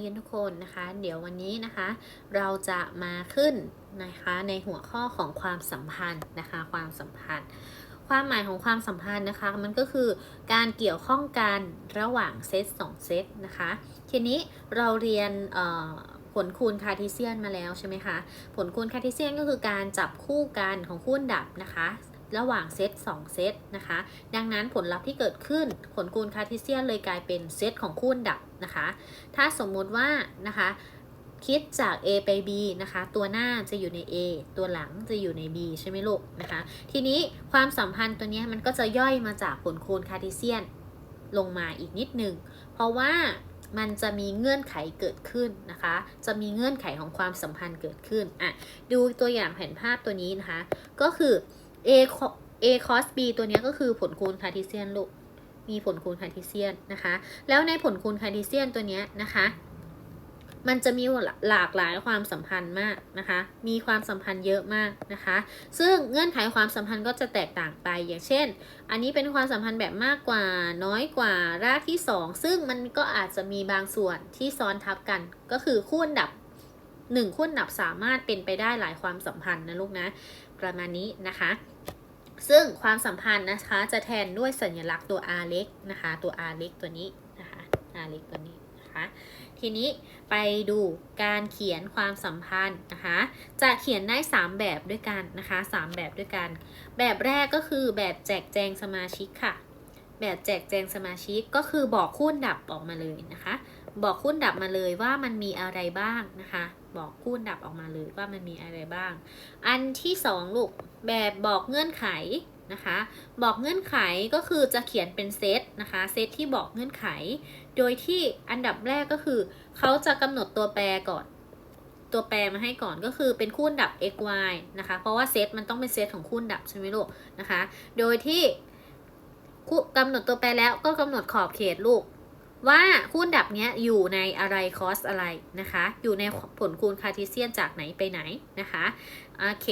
เรียนทุกคนนะคะ เดี๋ยววันนี้นะคะ เราจะมาขึ้นนะคะในหัวข้อของความสัมพันธ์นะคะ ความสัมพันธ์ ความหมายของความสัมพันธ์นะคะ มันก็คือการเกี่ยวข้องกันระหว่างเซตสองเซตนะคะ ทีนี้เราเรียนผลคูณคาร์ทีเซียนมาแล้วใช่ไหมคะ ผลคูณคาร์ทีเซียนก็คือการจับคู่กันของคู่ดับนะคะ ระหว่างเซต2เซตนะคะ ดังนั้นผลลัพธ์ที่เกิดขึ้นผลคูณคาร์ทีเซียนเลยกลายเป็นเซตของคู่ดับนะคะ ถ้าสมมุติว่านะคะคิดจาก A ไป B นะคะ ตัวหน้าจะอยู่ใน A ตัวหลังจะอยู่ใน B ใช่ไหมลูกนะคะ ทีนี้ความสัมพันธ์ตัวนี้มันก็จะย่อยมาจากผลคูณคาร์ทีเซียนลงมาอีกนิดนึง เพราะว่ามันจะมีเงื่อนไขเกิดขึ้นนะคะ จะมีเงื่อนไขของความสัมพันธ์เกิดขึ้น อะ ดูตัวอย่างแผนภาพตัวนี้นะคะ ก็คือ a co- a cos b ตัวนี้ก็คือผลคูณคาร์ทีเซียนลูก มีผลคูณคาร์ทีเซียนนะคะ แล้วในผลคูณคาร์ทีเซียนตัวนี้นะคะ มันจะมีหลากหลายความสัมพันธ์มากนะคะ มีความสัมพันธ์เยอะมากนะคะ ซึ่งเงื่อนไขความสัมพันธ์ก็จะแตกต่างไป อย่างเช่น อันนี้เป็นความสัมพันธ์แบบมากกว่า น้อยกว่า รากที่ 2 ซึ่งมันก็อาจจะมีบางส่วนที่ซ้อนทับกัน ก็คือคู่อันดับหนึ่งคู่อันดับสามารถเป็นไปได้หลายความสัมพันธ์นะลูกนะ ประมาณนี้นะคะ ซึ่งความสัมพันธ์นะคะจะแทนด้วยสัญลักษณ์ตัว r เล็กนะคะ ตัว r เล็กตัวนี้นะคะ r เล็กตัวนี้นะคะทีนี้ไปดูการเขียนความสัมพันธ์นะคะจะเขียนได้ 3 แบบด้วยกันนะคะ 3 แบบด้วยกัน แบบแรกก็คือแบบแจกแจงสมาชิกค่ะ แบบแจกแจงสมาชิกก็คือบอกคู่ดับออกมาเลยนะคะ บอกคู่ดับมาเลยว่ามันมีอะไรบ้างนะคะ บอกคู่ดับออกมาเลยว่ามันมีอะไรบ้าง อันที่สองลูกแบบบอกเงื่อนไขนะคะ บอกเงื่อนไขก็คือจะเขียนเป็นเซตนะคะเซตที่บอกเงื่อนไข โดยที่อันดับแรกก็คือ เขาจะกำหนดตัวแปรก่อน ตัวแปรมาให้ก่อนก็คือเป็นคู่ดับ x y นะคะ เพราะว่าเซตมันต้องเป็นเซตของคู่ดับใช่ไหมลูกนะคะ โดยที่กำหนดตัวแปรแล้วก็กำหนดขอบเขตลูก ว่าคูณดับเนี้ยอยู่ในอะไรคอสอะไรนะคะ อยู่ในผลคูณคาร์ทีเซียนจากไหนไปไหนนะคะโอเค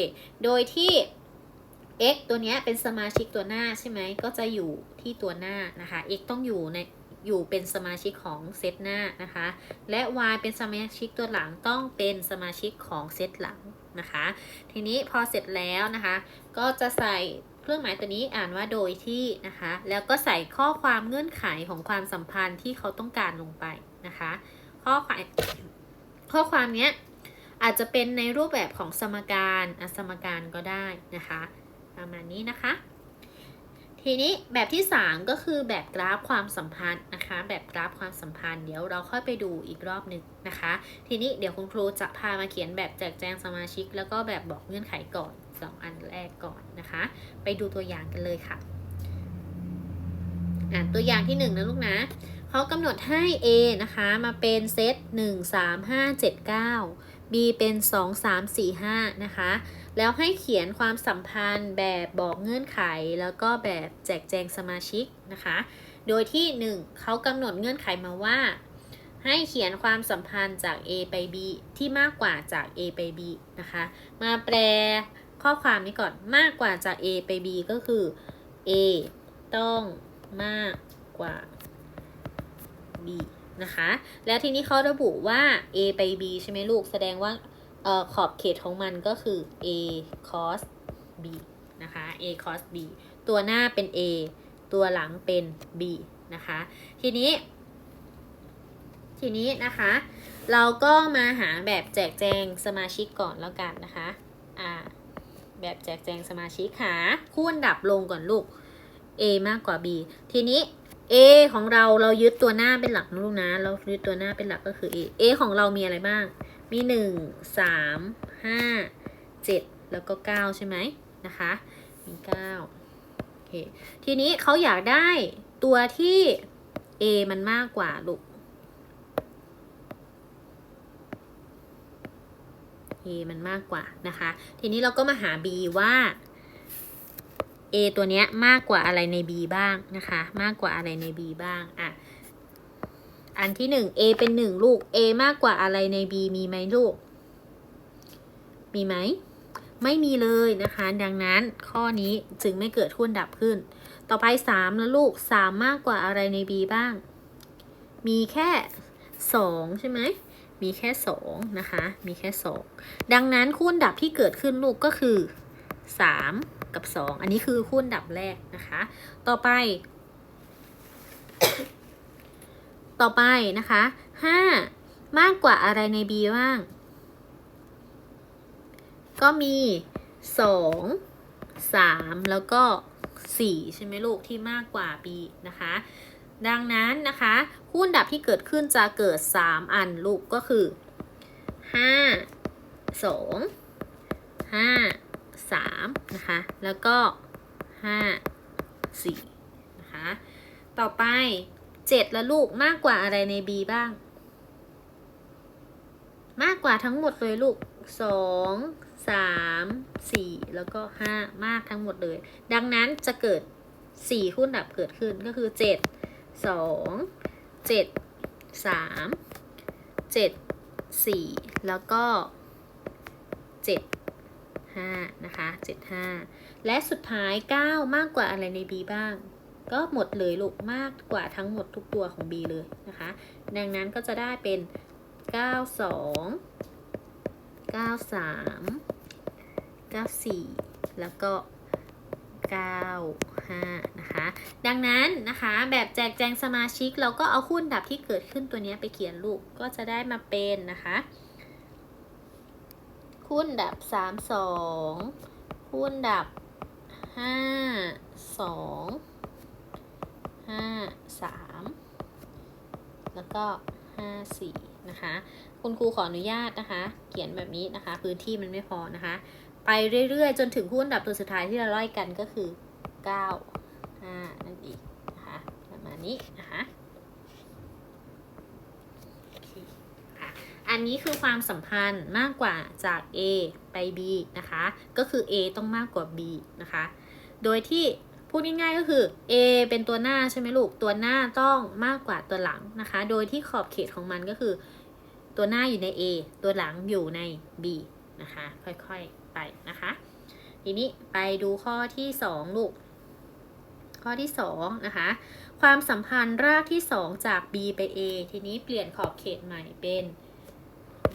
โดยที่ x ตัวเนี้ยเป็นสมาชิกตัวหน้าใช่ไหมก็จะอยู่ที่ตัวหน้านะคะ x ต้องอยู่ในอยู่เป็นสมาชิกของเซตหน้านะคะ และ y เป็นสมาชิกตัวหลังต้องเป็นสมาชิกของเซตหลังนะคะ ทีนี้พอเสร็จแล้วนะคะ ก็จะใส่ เครื่องหมายตัวนี้อ่านว่าโดยที่นะคะ แล้วก็ใส่ข้อความเงื่อนไขของความสัมพันธ์ที่เขาต้องการลงไปนะคะ ข้อความข้อความเนี้ยอาจจะเป็นในรูปแบบของสมการอสมการก็ได้นะคะ ประมาณนี้นะคะ ทีนี้แบบที่ 3 ก็คือแบบกราฟความสัมพันธ์นะคะ แบบกราฟความสัมพันธ์เดี๋ยวเราค่อยไปดูอีกรอบหนึ่งนะคะ ทีนี้เดี๋ยวคุณครูจะพามาเขียนแบบแจกแจงสมาชิก แล้วก็แบบบอกเงื่อนไขก่อน 2 อันแรกก่อนนะคะ ไปดูตัวอย่างกันเลยค่ะอะตัวอย่างที่ 1 นะลูกนะเขากำหนดให้ A นะคะมาเป็นเซต1 3 5 7 9 B เป็น 2 3 4 5 นะคะ แล้วให้เขียนความสัมพันธ์แบบบอกเงื่อนไข แล้วก็แบบแจกแจงสมาชิกนะคะ โดยที่ 1เขากำหนดเงื่อนไขมาว่า ให้เขียนความสัมพันธ์จาก A ไป B ที่มากกว่าจาก A ไป B นะคะ มาแปล ข้อความนี้ก่อนมากกว่าจาก A ไป B ก็คือ A ต้องมากกว่า B นะคะ แล้วทีนี้เขาระบุว่า A ไป B ใช่ไหมลูก แสดงว่าออขอบเขตของมันก็คือ a cos b นะคะ a cos b ตัวหน้าเป็น a ตัวหลังเป็น b นะคะ ทีนี้ ทีนี้นะคะ เราก็มาหาแบบแจกแจงสมาชิกก่อนแล้วกันนะคะ แบบแจกแจงสมาชิกหาคู่อันดับลงก่อนลูก a มากกว่า b ทีนี้ a ของเราเรายึดตัวหน้าเป็นหลักนะลูกนะ เรายึดตัวหน้าเป็นหลักก็คือ a a ของเรามีอะไรบ้าง มีหนึ่งสามห้าเจ็ดแล้วก็เก้าใช่ไหมนะคะ มีเก้าโอเค ทีนี้เขาอยากได้ตัวที่ A มันมากกว่าลูก A มันมากกว่านะคะ ทีนี้เราก็มาหา B ว่า A ตัวเนี้ยมากกว่าอะไรใน B บ้างนะคะ มากกว่าอะไรใน B บ้างอะอันที่หนึ่ง A เป็นหนึ่งลูก A มากกว่าอะไรใน B มีไหมลูก มีไหม ไม่มีเลยนะคะ ดังนั้นข้อนี้จึงไม่เกิดทุนดับขึ้น ต่อไป3แล้วลูก3มากกว่าอะไรใน B บ้าง มีแค่สองใช่ไหม มีแค่สองนะคะ มีแค่สองดังนั้นคู่อันดับที่เกิดขึ้นลูกก็คือสามกับสองอันนี้คือคู่อันดับแรกนะคะ ต่อไป ต่อไปนะคะห้ามากกว่าอะไรใน B บ้าง ก็มีสองสามแล้วก็สี่ใช่ไหมลูกที่มากกว่า B นะคะ ดังนั้นนะคะ คู่อันดับที่เกิดขึ้นจะเกิด 3 อันลูกก็คือ 5 2 5 3 นะคะ แล้วก็ 5 4 นะคะ ต่อไป 7ล้วลูกมากกว่าอะไรใน B บ้าง มากกว่าทั้งหมดเลยลูก 2 3 4 แล้วก็ 5 มากทั้งหมดเลย ดังนั้นจะเกิด 4 คู่อันดับเกิดขึ้นก็คือ7สอง เจ็ดสามเจ็ดสี่แล้วก็เจ็ดห้านะคะเจ็ดห้าและสุดท้ายเก้ามากกว่าอะไรใน B บ้าง ก็หมดเลยลูกมากกว่าทั้งหมดทุกตัวของ B เลยนะคะ ดังนั้นก็จะได้เป็น92 93 94แล้วก็ 95นะคะ ดังนั้นนะคะแบบแจกแจงสมาชิกเราก็เอาคู่นดับที่เกิดขึ้นตัวนี้ไปเขียนลูกก็จะได้มาเป็นนะคะคู่นดับ 3 2คู่อันดับ 5 2 5 3 แล้วก็ 5 4 นะคะ คุณครูขออนุญาตนะคะ เขียนแบบนี้นะคะ พื้นที่มันไม่พอนะคะ ไปเรื่อยๆ จนถึงคู่นดับตัวสุดท้ายที่เราไล่กันก็คือ 9 5 นั่นเองนะคะประมาณนี้นะคะโอเคค่ะอันนี้คือความสัมพันธ์มากกว่าจาก A ไป B นะคะ ก็คือ A ต้องมากกว่า B นะคะ โดยที่พูดง่ายๆก็คือ A เป็นตัวหน้าใช่ไหมลูก ตัวหน้าต้องมากกว่าตัวหลังนะคะ โดยที่ขอบเขตของมันก็คือ ตัวหน้าอยู่ใน A ตัวหลังอยู่ใน B นะคะ ค่อยๆไปนะคะ ทีนี้ไปดูข้อที่ 2 ลูก ข้อที่2นะคะความสัมพันธ์รากที่ 2 จาก B ไป A ทีนี้เปลี่ยนขอบเขตใหม่เป็น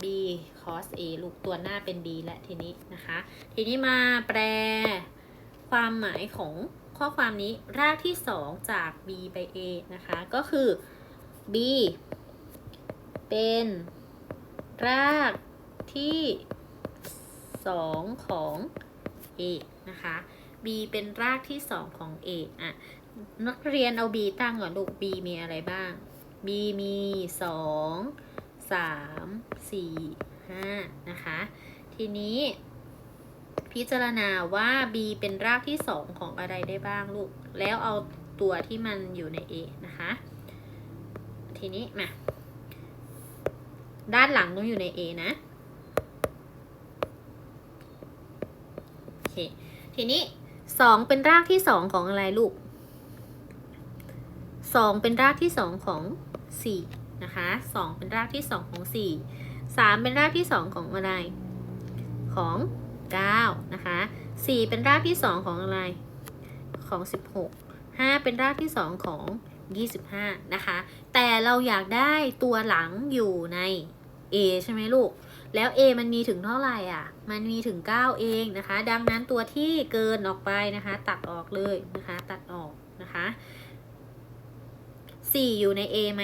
B cos A ลูกตัวหน้าเป็น B และทีนี้นะคะ ทีนี้มาแปลความหมายของข้อความนี้รากที่ 2 จาก B ไป A นะคะ ก็คือ B เป็นรากที่ 2 ของ A นะคะ B เป็นรากที่2ของ A อะ นักเรียนเอา B ตั้งก่อนลูก B มีอะไรบ้าง B มี2 3 4 5นะคะ ทีนี้ พิจารณาว่า B เป็นรากที่2ของอะไรได้บ้างลูก แล้วเอาตัวที่มันอยู่ใน A นะคะ ทีนี้มาด้านหลังต้องอยู่ใน A นะ โอเค ทีนี้ สองเป็นรากที่สองของอะไรลูกสองเป็นรากที่สองของสี่นะคะสองเป็นรากที่สองของสี่สามเป็นรากที่สองของอะไร ของเก้านะคะสี่เป็นรากที่สองของอะไร ของสิบหกห้าเป็นรากที่สองของยี่สิบห้านะคะ แต่เราอยากได้ตัวหลังอยู่ใน A ใช่ไหมลูก แล้ว A มันมีถึงเท่าไหร่อะ มันมีถึง 9 เองนะคะ ดังนั้นตัวที่เกินออกไปนะคะ ตัดออกเลยนะคะ ตัดออกนะคะ 4 อยู่ใน A ไหม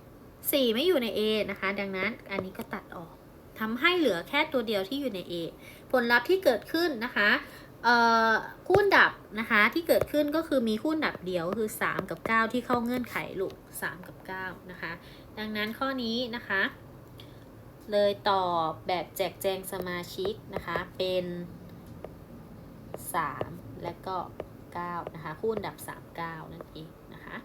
4 ไม่อยู่ใน A นะคะ ดังนั้นอันนี้ก็ตัดออกทำให้เหลือแค่ตัวเดียวที่อยู่ใน A ผลลัพธ์ที่เกิดขึ้นนะคะเอ่อคู่นดับนะคะที่เกิดขึ้นก็คือมีคู่นดับเดียวคือ 3 กับ 9 ที่เข้าเงื่อนไขลูก 3 กับ 9 นะคะ ดังนั้นข้อนี้นะคะ เลยตอบแบบแจกแจงสมาชิกนะคะเป็น 3 และก็ 9 นะคะ คู่นดับ 3 9 นั่นเองนะคะ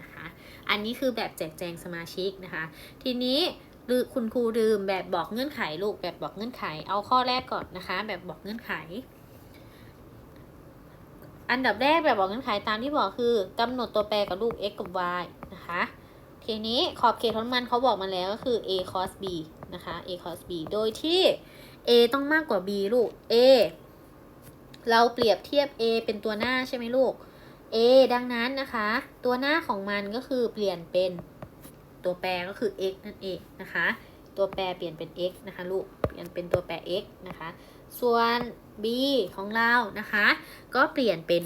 นะคะ อันนี้คือแบบแจกแจงสมาชิกนะคะ ทีนี้หรือคุณครูลืมแบบบอกเงื่อนไขลูกแบบบอกเงื่อนไข เอาข้อแรกก่อนนะคะ แบบบอกเงื่อนไข อันดับแรกแบบบอกเงื่อนไขตามที่บอกคือกำหนดตัวแปรกับรูป x กับ y นะคะ ทีนี้ขอบเขตของมันเขาบอกมาแล้วก็คือ a cos b นะคะ a cos b โดยที่ a ต้องมากกว่า b ลูก a เราเปรียบเทียบ a เป็นตัวหน้าใช่ไหมลูก a ดังนั้นนะคะ ตัวหน้าของมันก็คือเปลี่ยนเป็นตัวแปรก็คือ x นั่นเองนะคะ ตัวแปรเปลี่ยนเป็น x นะคะลูก เปลี่ยนเป็นตัวแปร x นะคะ ส่วน b ของเรานะคะ ก็เปลี่ยนเป็น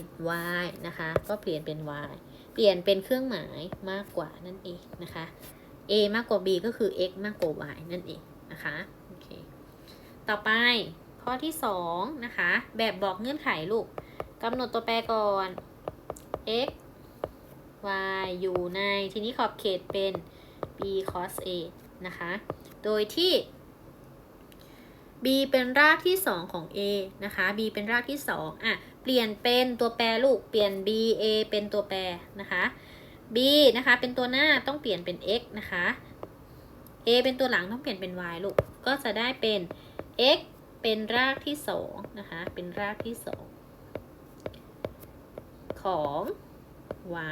y นะคะ ก็เปลี่ยนเป็น y เปลี่ยนเป็นเครื่องหมายมากกว่านั่นเองนะคะ a มากกว่า b ก็คือ x มากกว่า y นั่นเองนะคะโอเคต่อไปข้อที่2นะคะแบบบอกเงื่อนไขลูกกำหนดตัวแปรก่อน x y อยู่ในทีนี้ขอบเขตเป็น b cos a นะคะ โดยที่ b เป็นรากที่ 2 ของ a นะคะ b เป็นรากที่ 2 อะ เปลี่ยนเป็นตัวแปรลูก เปลี่ยน b a เป็นตัวแปรนะคะ b นะคะ เป็นตัวหน้าต้องเปลี่ยนเป็น x นะคะ a เป็นตัวหลังต้องเปลี่ยนเป็น y ลูก ก็จะได้เป็น x เป็นรากที่2นะคะ เป็นรากที่2ของ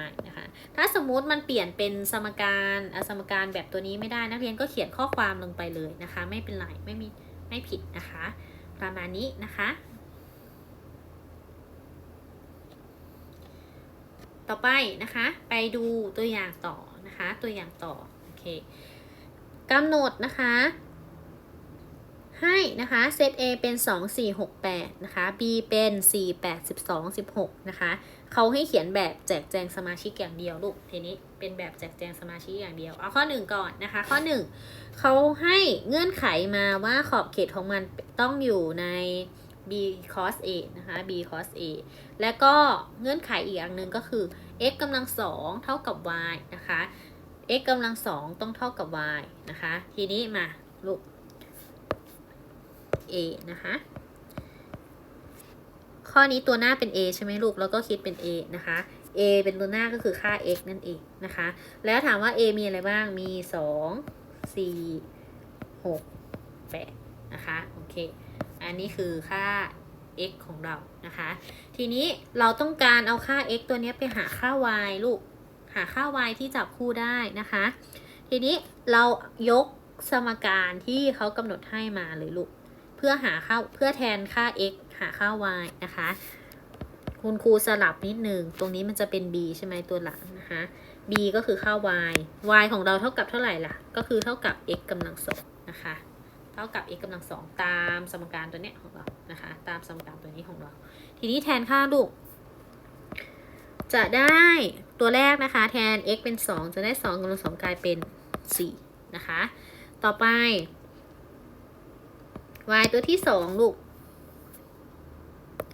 y นะคะ ถ้าสมมุติมันเปลี่ยนเป็นสมการสมการแบบตัวนี้ไม่ได้นักเรียนก็เขียนข้อความลงไปเลยนะคะ ไม่เป็นไร ไม่มี ไม่ผิดนะคะ ประมาณนี้นะคะ ต่อไปนะคะ ไปดูตัวอย่างต่อนะคะ ตัวอย่างต่อโอเคกำหนดนะคะ ให้นะคะเซต A เป็น 2 4 6 8 นะคะ B เป็น 4 8 12 16 นะคะเขาให้เขียนแบบแจกแจงสมาชิกอย่างเดียวลูกทีนี้เป็นแบบแจกแจงสมาชิกอย่างเดียวเอาข้อ 1 ก่อนนะคะ ข้อ 1เขาให้เงื่อนไขมาว่าขอบเขตของมันต้องอยู่ใน b cos a นะคะ b cos a และก็เงื่อนไขอีกอย่างหนึ่งก็คือ x กำลังสองเท่ากับ y นะคะ x กำลังสองต้องเท่ากับ y นะคะ ทีนี้มาลูก a นะคะ ข้อนี้ตัวหน้าเป็น a ใช่ไหมลูก แล้วก็คิดเป็น a นะคะ a เป็นตัวหน้าก็คือค่า x นั่นเองนะคะ แล้วถามว่า a มีอะไรบ้าง มี 2 4 6 8 นะคะ โอเค อันนี้คือค่า x ของเรานะคะ ทีนี้เราต้องการเอาค่า x ตัวนี้ไปหาค่า y ลูก หาค่า y ที่จับคู่ได้นะคะ ทีนี้เรายกสมการที่เขากำหนดให้มาเลยลูก เพื่อหาค่าเพื่อแทนค่า x หาค่า y นะคะ คุณครูสลับนิดนึงตรงนี้มันจะเป็น b ใช่ไหมตัวหลังนะคะ b ก็คือค่า y y ของเราเท่ากับเท่าไหร่ล่ะ ก็คือเท่ากับ x กำลังสองนะคะ เท่ากับ x กำลังสองตามสมการตัวเนี้ยของเรานะคะ ตามสมการตัวนี้ของเรา ทีนี้แทนค่าลูก จะได้ตัวแรกนะคะ แทน x เป็น 2 จะได้2กำลังสองกลายเป็น 4 นะคะ ต่อไป y ตัวที่ 2 ลูก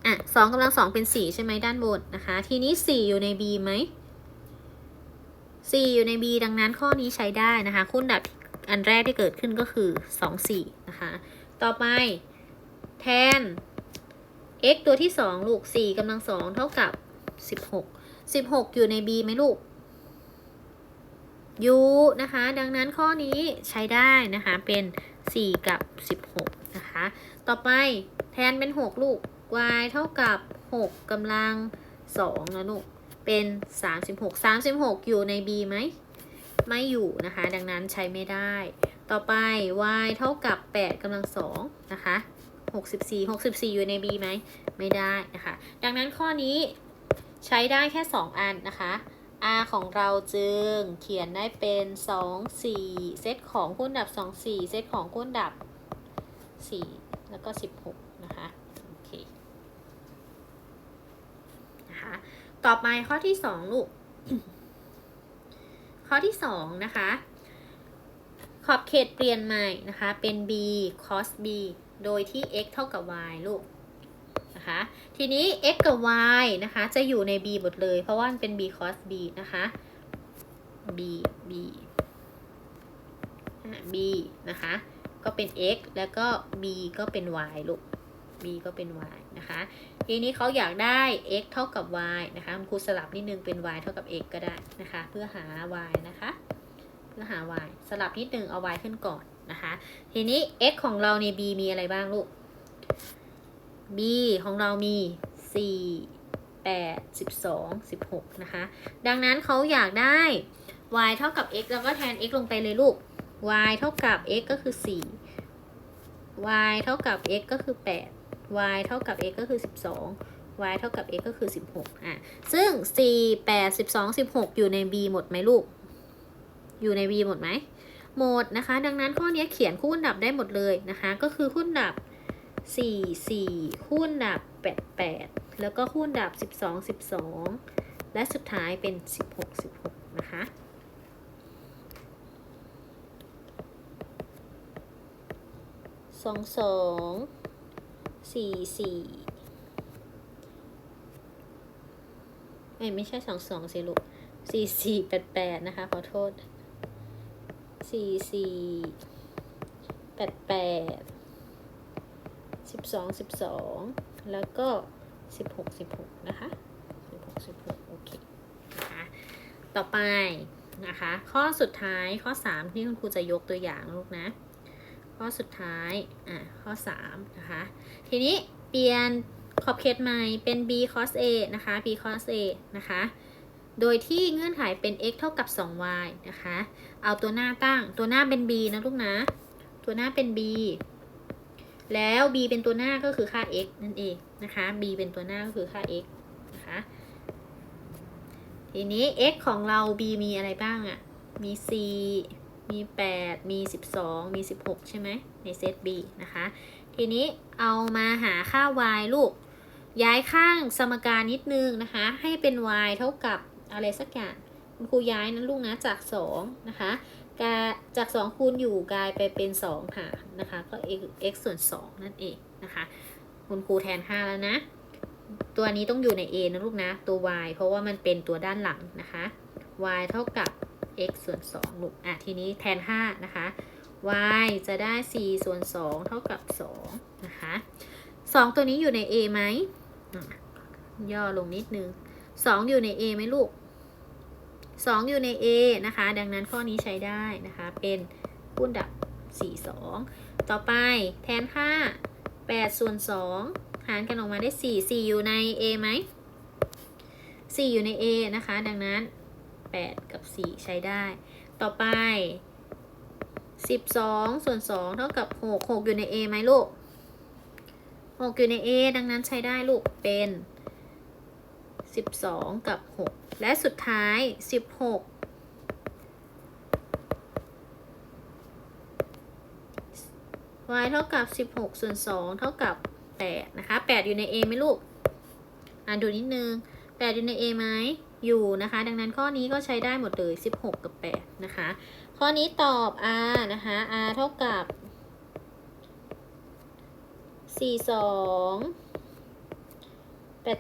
อะสองกำลังสองเป็น4ใช่ไหมด้านบนนะคะ ทีนี้4อยู่ใน b ไหม4อยู่ใน b ดังนั้นข้อนี้ใช้ได้นะคะ คุณดับ อันแรกที่เกิดขึ้นก็คือ 2 4 นะคะ ต่อไปแทน x ตัวที่ 2 ลูก 4กำลังสองเท่ากับ 16 16 อยู่ใน b ไหมลูกอยู่นะคะ ดังนั้นข้อนี้ใช้ได้นะคะ เป็น 4 กับ 16 นะคะ ต่อไปแทนเป็น 6 ลูก y เท่ากับ 6กำลัง2นะลูก เป็น 36 36 อยู่ใน b ไหม ไม่อยู่นะคะ ดังนั้นใช้ไม่ได้ ต่อไป y เท่ากับ 8กำลัง2นะคะ64 64 อยู่ใน b ไหม ไม่ได้นะคะ ดังนั้นข้อนี้ใช้ได้แค่ 2 อันนะคะ r ของเราจึงเขียนได้เป็น 2 4 เซตของคูณดับ 2 4 เซตของคูณดับ 4 แล้วก็ 16 นะคะ โอเค นะคะ ต่อไปข้อที่ 2 ลูก ข้อที่2นะคะ ขอบเขตเปลี่ยนใหม่นะคะ เป็น b cos b โดยที่ x เท่ากับ y ลูกนะคะ ทีนี้ x กับ y นะคะ จะอยู่ใน b หมดเลย เพราะว่ามันเป็น b cos b นะคะ b b b นะคะ ก็เป็น x แล้วก็ b ก็เป็น y ลูก b ก็เป็น y นะคะ ทีนี้เขาอยากได้ x เท่ากับ y นะคะคุณครูสลับนิดนึงเป็น y เท่ากับ x ก็ได้นะคะ เพื่อหา y นะคะ เพื่อหา y สลับนิดนึงเอา y ขึ้นก่อนนะคะ ทีนี้ x ของเราใน b มีอะไรบ้างลูก b ของเรามี 4 8 12 16 นะคะ ดังนั้นเขาอยากได้ y เท่ากับ x แล้วก็แทน x ลงไปเลยลูก y เท่ากับ x ก็คือ 4 y เท่ากับ x ก็คือ 8 y เท่ากับ x ก็คือ 12 y เท่ากับ x ก็คือ 16อะซึ่ง 4 8 12 16 อยู่ใน b หมดไหมลูก อยู่ใน b หมดไหมหมดนะคะ ดังนั้นข้อนี้เขียนคู่ดับได้หมดเลยนะคะ ก็คือคู่ดับ 4 4 คู่ดับ 8 8 แล้วก็คู่ดับ 12 12 และสุดท้ายเป็น 16 16 นะคะสองสอง สี่สี่เอ้ยไม่ใช่สองสองสิลูกสี่สี่แปดแปดนะคะ ขอโทษสี่สี่แปดแปดสิบสองสิบสองแล้วก็สิบหกสิบหกนะคะสิบหกสิบหกโอเคนะคะต่อไปนะคะ ข้อสุดท้ายข้อสามที่คุณครูจะยกตัวอย่างลูกนะ ข้อสุดท้าย อะ ข้อ 3 นะคะ ทีนี้เปลี่ยนขอบเขตใหม่เป็น b cos a นะคะ b cos a นะคะ โดยที่เงื่อนไขเป็น x เท่ากับ 2y นะคะ เอาตัวหน้าตั้ง ตัวหน้าเป็น b นะลูกนะ ตัวหน้าเป็น b แล้ว b เป็นตัวหน้าก็คือค่า x นั่นเองนะคะ b เป็นตัวหน้าก็คือค่า x นะคะ ทีนี้ x ของเรา b มีอะไรบ้างอะ่ะ มี c มี 8 มี 12 มี 16 ใช่ไหมในเซต B นะคะ ทีนี้เอามาหาค่า y ลูก ย้ายข้างสมการนิดนึงนะคะ ให้เป็น y เท่ากับอะไรสักอย่างคุณครูย้ายนั้นลูกนะจาก 2 นะคะกาจาก 2 คูณอยู่กลายไปเป็น 2 หารนะคะ ก็ x x ส่วน 2 นั่นเองนะคะคุณครูแทนค่าแล้วนะ ตัวนี้ต้องอยู่ใน a นะลูกนะ ตัว y เพราะว่ามันเป็นตัวด้านหลังนะคะ y เท่ากับ x ส่วน2ลูกอะทีนี้แทน 5 นะคะ y จะได้ 4 ส่วน 2 เท่ากับ 2 นะคะ 2 ตัวนี้อยู่ใน a ไหม ย่อลงนิดนึง 2 อยู่ใน a ไหมลูก 2 อยู่ใน a นะคะ ดังนั้นข้อนี้ใช้ได้นะคะ เป็นคูณดับ 4 2 ต่อไปแทน 5 8 ส่วน 2 หารกันออกมาได้ 4 4 อยู่ใน a ไหม 4 อยู่ใน a นะคะ ดังนั้น 8 กับ 4 ใช้ได้ ต่อไป 12 ส่วน 2 เท่ากับ 6 6 อยู่ใน A ไหมลูก 6 อยู่ใน A ดังนั้นใช้ได้ลูกเป็น 12 กับ 6 และสุดท้าย 16 y เท่ากับ 16 ส่วน 2 เท่ากับ 8 นะคะ 8 อยู่ใน A ไหมลูก อ่านดูนิดนึง 8 อยู่ใน A ไหม อยู่นะคะ ดังนั้นข้อนี้ก็ใช้ได้หมดเลย 16 กับ 8 นะคะ ข้อนี้ตอบ r นะคะ r เท่ากับ 42 84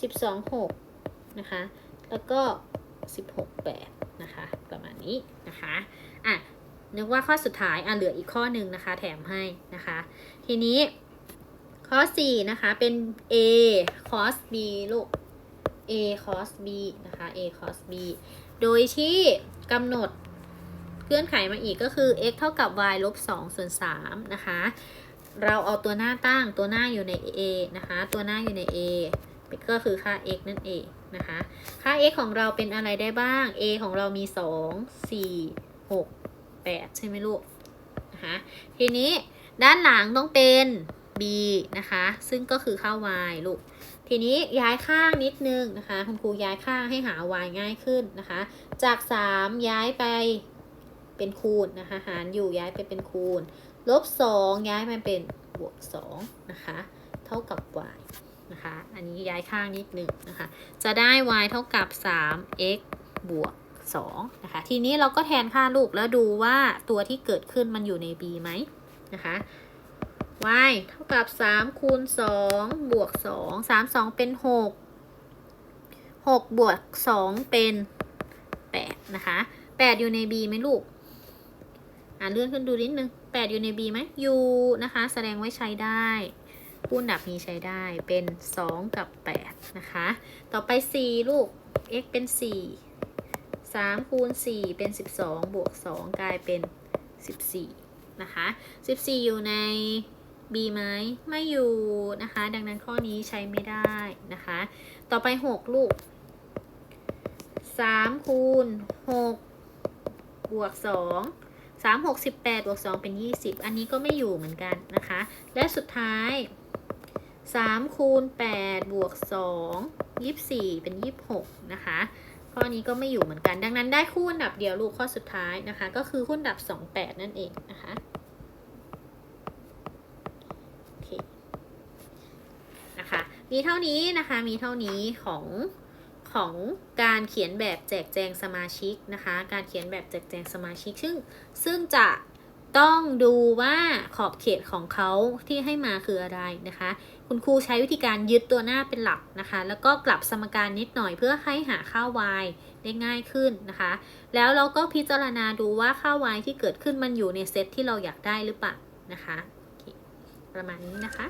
12 6 นะคะ แล้วก็ 16 8 นะคะ ประมาณนี้นะคะ อะ นึกว่าข้อสุดท้าย อะ เหลืออีกข้อหนึ่งนะคะ แถมให้นะคะ ทีนี้ ข้อ4นะคะเป็น a cos b ลูก a cos b นะคะ a cos b โดยที่กำหนดเงื่อนไขมาอีกก็คือ x เท่ากับ y ลบ2ส่วน3นะคะ เราเอาตัวหน้าตั้งตัวหน้าอยู่ใน a นะคะ ตัวหน้าอยู่ใน a ก็คือค่า x นั่นเองนะคะ ค่า x ของเราเป็นอะไรได้บ้าง a ของเรามี 2 4 6 8 ใช่ไหมลูก นะคะ ทีนี้ด้านหลังต้องเป็น b นะคะ ซึ่งก็คือค่า y ลูก ทีนี้ย้ายข้างนิดนึงนะคะ คุณครูย้ายข้างให้หา y ง่ายขึ้นนะคะ จาก 3 ย้ายไปเป็นคูณนะคะ หารอยู่ย้ายไปเป็นคูณ ลบ 2 ย้ายมาเป็นบวก2นะคะ เท่ากับ y นะคะ อันนี้ย้ายข้างนิดนึงนะคะ จะได้ y เท่ากับ 3x บวก2นะคะ ทีนี้เราก็แทนค่าลูกแล้วดูว่าตัวที่เกิดขึ้นมันอยู่ใน b ไหมนะคะ y เท่ากับ 3 คูณ 2 บวก 2 3 2 เป็น 6 6 บวก 2 เป็น 8 นะคะ 8 อยู่ใน b ไหมลูก อ่านเลื่อนขึ้นดูนิดนึง 8 อยู่ใน b ไหมอยู่นะคะ แสดงไว้ใช้ได้คูณดับนี้ใช้ได้เป็น 2 กับ 8 นะคะ ต่อไป 4 ลูก x เป็น 4 3 คูณ 4 เป็น 12 บวก 2 กลายเป็น 14 นะคะ 14 อยู่ใน b ไหมไม่อยู่นะคะ ดังนั้นข้อนี้ใช้ไม่ได้นะคะ ต่อไป 6 ลูก 3 คูณ 6 บวก 2 3 6 18บวก2เป็น 20 อันนี้ก็ไม่อยู่เหมือนกันนะคะ และสุดท้าย 3 คูณ 8 บวก 2 24 เป็น 26 นะคะ ข้อนี้ก็ไม่อยู่เหมือนกัน ดังนั้นได้คู่อันดับเดียวลูกข้อสุดท้ายนะคะ ก็คือคู่อันดับ 28 นั่นเองนะคะ โอเค นะคะ มีเท่านี้นะคะ มีเท่านี้ของของการเขียนแบบแจกแจงสมาชิกนะคะ การเขียนแบบแจกแจงสมาชิก ซึ่งซึ่งจะต้องดูว่าขอบเขตของเขาที่ให้มาคืออะไรนะคะ คุณครูใช้วิธีการยึดตัวหน้าเป็นหลักนะคะ แล้วก็กลับสมการนิดหน่อยเพื่อให้หาค่า y ได้ง่ายขึ้นนะคะ แล้วเราก็พิจารณาดูว่าค่า y ที่เกิดขึ้นมันอยู่ในเซตที่เราอยากได้หรือเปล่านะคะ ประมาณนี้นะคะ